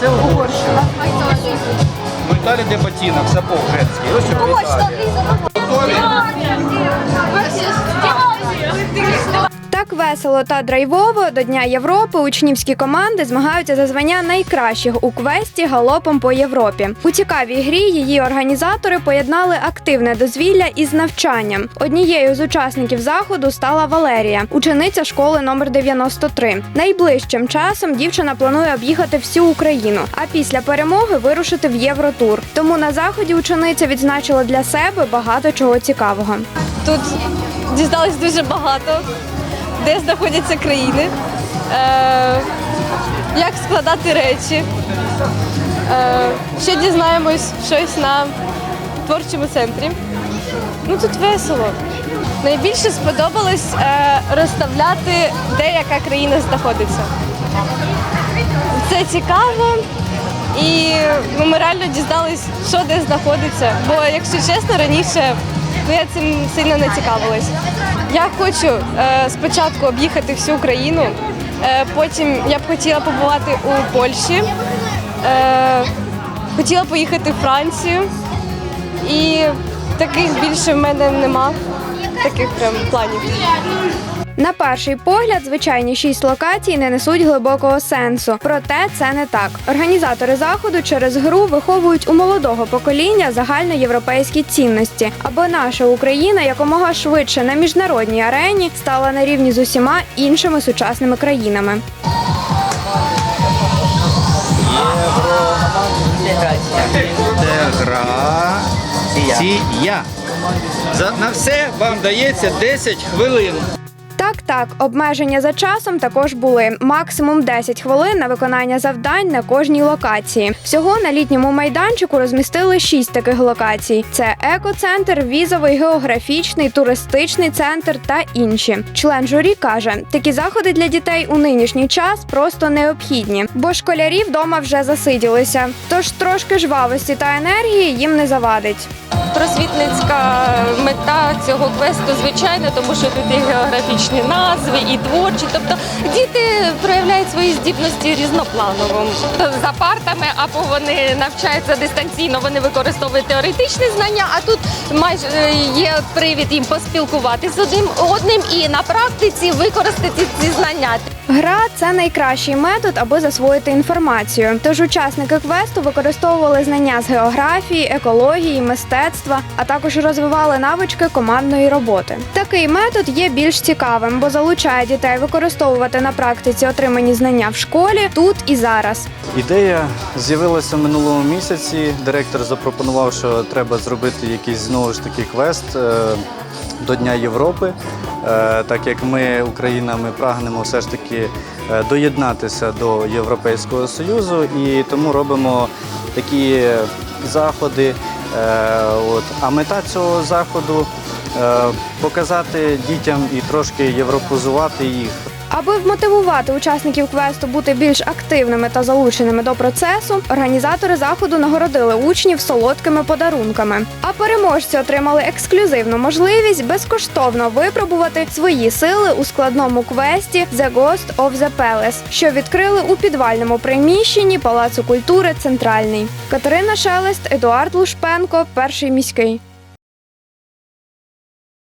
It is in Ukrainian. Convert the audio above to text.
Це Угорщина. Ну, Італія де ботинок, сапог женський. Ось що Італія. Готові? Весело та драйвово до Дня Європи учнівські команди змагаються за звання найкращих у квесті галопом по Європі. У цікавій грі її організатори поєднали активне дозвілля із навчанням. Однією з учасників заходу стала Валерія, учениця школи номер 93. Найближчим часом дівчина планує об'їхати всю Україну, а після перемоги вирушити в Євротур. Тому на заході учениця відзначила для себе багато чого цікавого. Тут дізналась дуже багато, де знаходяться країни, е, як складати речі. Ще дізнаємось щось на творчому центрі. Ну тут весело. Найбільше сподобалось е, розставляти, де яка країна знаходиться. Це цікаво. І ми реально дізнались, що де знаходиться. Бо, якщо чесно, раніше ну, я цим сильно не цікавилась. Я хочу е, спочатку об'їхати всю Україну, е, потім я б хотіла побувати у Польщі, е, хотіла поїхати в Францію. І таких більше в мене нема, таких прям планів. На перший погляд, звичайні шість локацій не несуть глибокого сенсу. Проте це не так. Організатори заходу через гру виховують у молодого покоління загальноєвропейські цінності, аби наша Україна якомога швидше на міжнародній арені стала на рівні з усіма іншими сучасними країнами. Інтеграція. За, на все вам дається 10 хвилин. Так, так, обмеження за часом також були максимум 10 хвилин на виконання завдань на кожній локації. Всього на літньому майданчику розмістили 6 таких локацій: це екоцентр, візовий, географічний, туристичний центр та інші. Член журі каже, такі заходи для дітей у нинішній час просто необхідні, бо школярі вдома вже засиділися. Тож трошки жвавості та енергії їм не завадить. Просвітницька мета цього квесту, звичайно, тому що тут і географічні назви, і творчі. Тобто діти проявляють свої здібності різнопланово. За партами або вони навчаються дистанційно, вони використовують теоретичні знання, а тут майже е, є привід їм поспілкуватися з одним одним і на практиці використати ці знання. Гра це найкращий метод, аби засвоїти інформацію. Тож учасники квесту використовували знання з географії, екології, мистецтва, а також розвивали навички командної роботи. Такий метод є більш цікавим, бо залучає дітей використовувати на практиці отримані знання в школі тут і зараз. Ідея з'явилася в минулому місяці. Директор запропонував, що треба зробити якийсь знову ж таки квест е, до Дня Європи. Е, Так як ми, Україна, ми прагнемо все ж таки е, доєднатися до Європейського Союзу і тому робимо такі заходи. Е, От. А мета цього заходу показати дітям і трошки європозувати їх. Аби вмотивувати учасників квесту бути більш активними та залученими до процесу, організатори заходу нагородили учнів солодкими подарунками. А переможці отримали ексклюзивну можливість безкоштовно випробувати свої сили у складному квесті The Ghost of the Palace, що відкрили у підвальному приміщенні Палацу культури Центральний. Катерина Шелест, Едуард Лушпенко, перший міський.